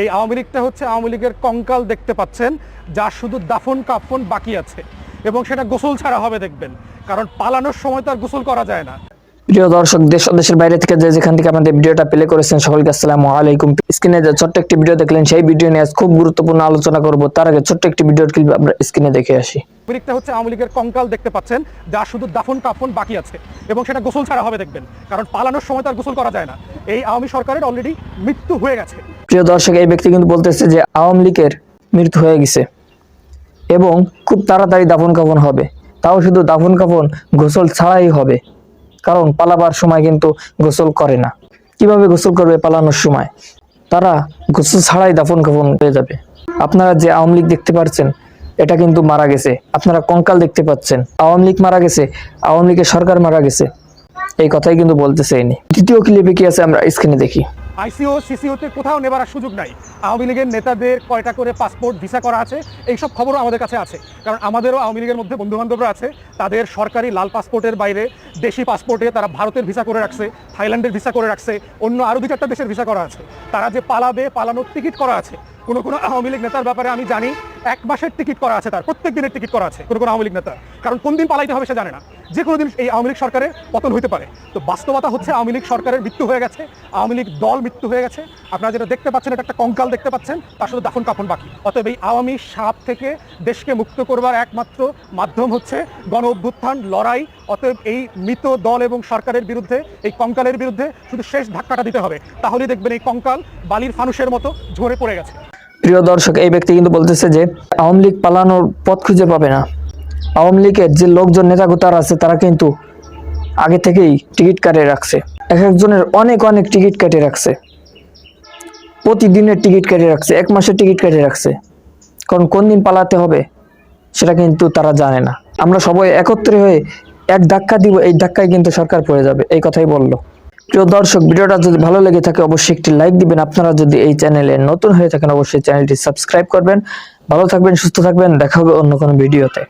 এই আওয়ামী লীগটা হচ্ছে আওয়ামী লীগের কঙ্কাল দেখতে পাচ্ছেন যা শুধু দাফন কাফন বাকি আছে এবং সেটা গোসল ছাড়া হবে দেখবেন কারণ পালানোর সময় তো আর গোসল করা যায় না। প্রিয় দর্শক দেশ দেশের বাইরে থেকে যে যেখান থেকে আমাদের ভিডিওটা প্লে করেছেন সকলকে আসসালামু আলাইকুম। স্ক্রিনে যে ছোট্ট একটি ভিডিও দেখলেন সেই ভিডিও নিয়ে খুব গুরুত্বপূর্ণ আলোচনা করব। তার আগে ছোট্ট একটি ভিডিওর ক্লিপ আমরা স্ক্রিনে দেখে আসি। লীগটা হচ্ছে আওয়ামী লীগের কঙ্কাল দেখতে পাচ্ছেন যা শুধু দাফন কাফন বাকি আছে এবং সেটা গোসল ছাড়া হবে দেখবেন কারণ পালানোর সময় তো আর গোসল করা যায় না। এই আওয়ামী সরকারের অলরেডি মৃত্যু হয়ে গেছে। প্রিয় দর্শক, এই ব্যক্তি কিন্তু বলতেছে যে আওয়ামী লীগের মৃত্যু হয়ে গেছে এবং খুব তাড়াতাড়ি দাফন কাফন হবে। তাও শুধু দাফন কাফন, গোসল ছাড়াই হবে। কারণ পালাবার সময় কিন্তু গোসল করে না। কীভাবে গোসল করবে পালানোর সময়? তারা গোসল ছাড়াই দাফন কাফন হয়ে যাবে। আপনারা যে আওয়ামী লীগ দেখতে পাচ্ছেন, এটা কিন্তু মারা গেছে। আপনারা কঙ্কাল দেখতে পাচ্ছেন। আওয়ামী লীগ মারা গেছে, আওয়ামী লীগের সরকার মারা গেছে। এই কথাই কিন্তু বলতেছে ইনি। দ্বিতীয় ক্লিপে কি আছে আমরা স্ক্রিনে দেখি। আইসিও, সিসিওতে কোথাও নেবার সুযোগ নাই। আওয়ামী লীগের নেতাদের কয়টা করে পাসপোর্ট ভিসা করা আছে, এইসব খবরও আমাদের কাছে আছে। কারণ আমাদেরও আওয়ামী লীগের মধ্যে বন্ধু বান্ধবরা আছে, তাদের সরকারি লাল পাসপোর্টের বাইরে দেশি পাসপোর্টে তারা ভারতের ভিসা করে রাখছে, থাইল্যান্ডের ভিসা করে রাখছে, অন্য আরও দু চারটা দেশের ভিসা করা আছে। তারা যে পালাবে, পালানোর টিকিট করা আছে। কোনো কোনো আওয়ামী লীগ নেতার ব্যাপারে আমি জানি এক মাসের টিকিট করা আছে তার, প্রত্যেক দিনের টিকিট করা আছে, কোনো কোনো আওয়ামী লীগ নেতা। কারণ কোন দিন পালাইতে হবে সে জানে না। যে কোনো দিন এই আওয়ামী লীগ সরকারের পতন হতে পারে। তো বাস্তবতা হচ্ছে আওয়ামী লীগ সরকারের মৃত্যু হয়ে গেছে, আওয়ামী লীগ দল মৃত্যু হয়ে গেছে। আপনারা যেটা দেখতে পাচ্ছেন, এটা একটা কঙ্কাল দেখতে পাচ্ছেন, তার সাথে দাফন কাফন বাকি। অতএব এই আওয়ামী সাপ থেকে দেশকে মুক্ত করবার একমাত্র মাধ্যম হচ্ছে গণ অভ্যুত্থান, লড়াই। অতএব এই মৃত দল এবং সরকারের বিরুদ্ধে, এই কঙ্কালের বিরুদ্ধে শুধু শেষ ধাক্কাটা দিতে হবে। তাহলেই দেখবেন এই কঙ্কাল বালির ফানুষের মতো ঝরে পড়ে গেছে। প্রিয় দর্শক, এই ব্যক্তি কিন্তু বলতেছে যে আওয়ামী লীগ পালানোর পথ খুঁজে পাবে না। আওয়ামী লীগের যে লোকজন নেতাগোতার আছে, তারা কিন্তু আগে থেকেই টিকিট কাটে রাখছে। এক একজনের অনেক অনেক টিকিট কেটে রাখছে। প্রতিদিনের টিকিট কেটে রাখছে, এক মাসের টিকিট কেটে রাখছে। কারণ কোন দিন পালাতে হবে, সেটা কিন্তু তারা জানে না। আমরা সবাই একত্রে হয়ে এক ধাক্কা দিব, এই ধাক্কায় কিন্তু সরকার পড়ে যাবে, এই কথাই বলল। প্রিয় দর্শক, ভিডিওটা যদি ভালো লেগে থাকে, অবশ্যই একটি লাইক দিবেন। আপনারা যদি এই চ্যানেলে নতুন হয়ে থাকেন, অবশ্যই চ্যানেলটি সাবস্ক্রাইব করবেন। ভালো থাকবেন, সুস্থ থাকবেন। দেখা হবে অন্য কোনো ভিডিওতে।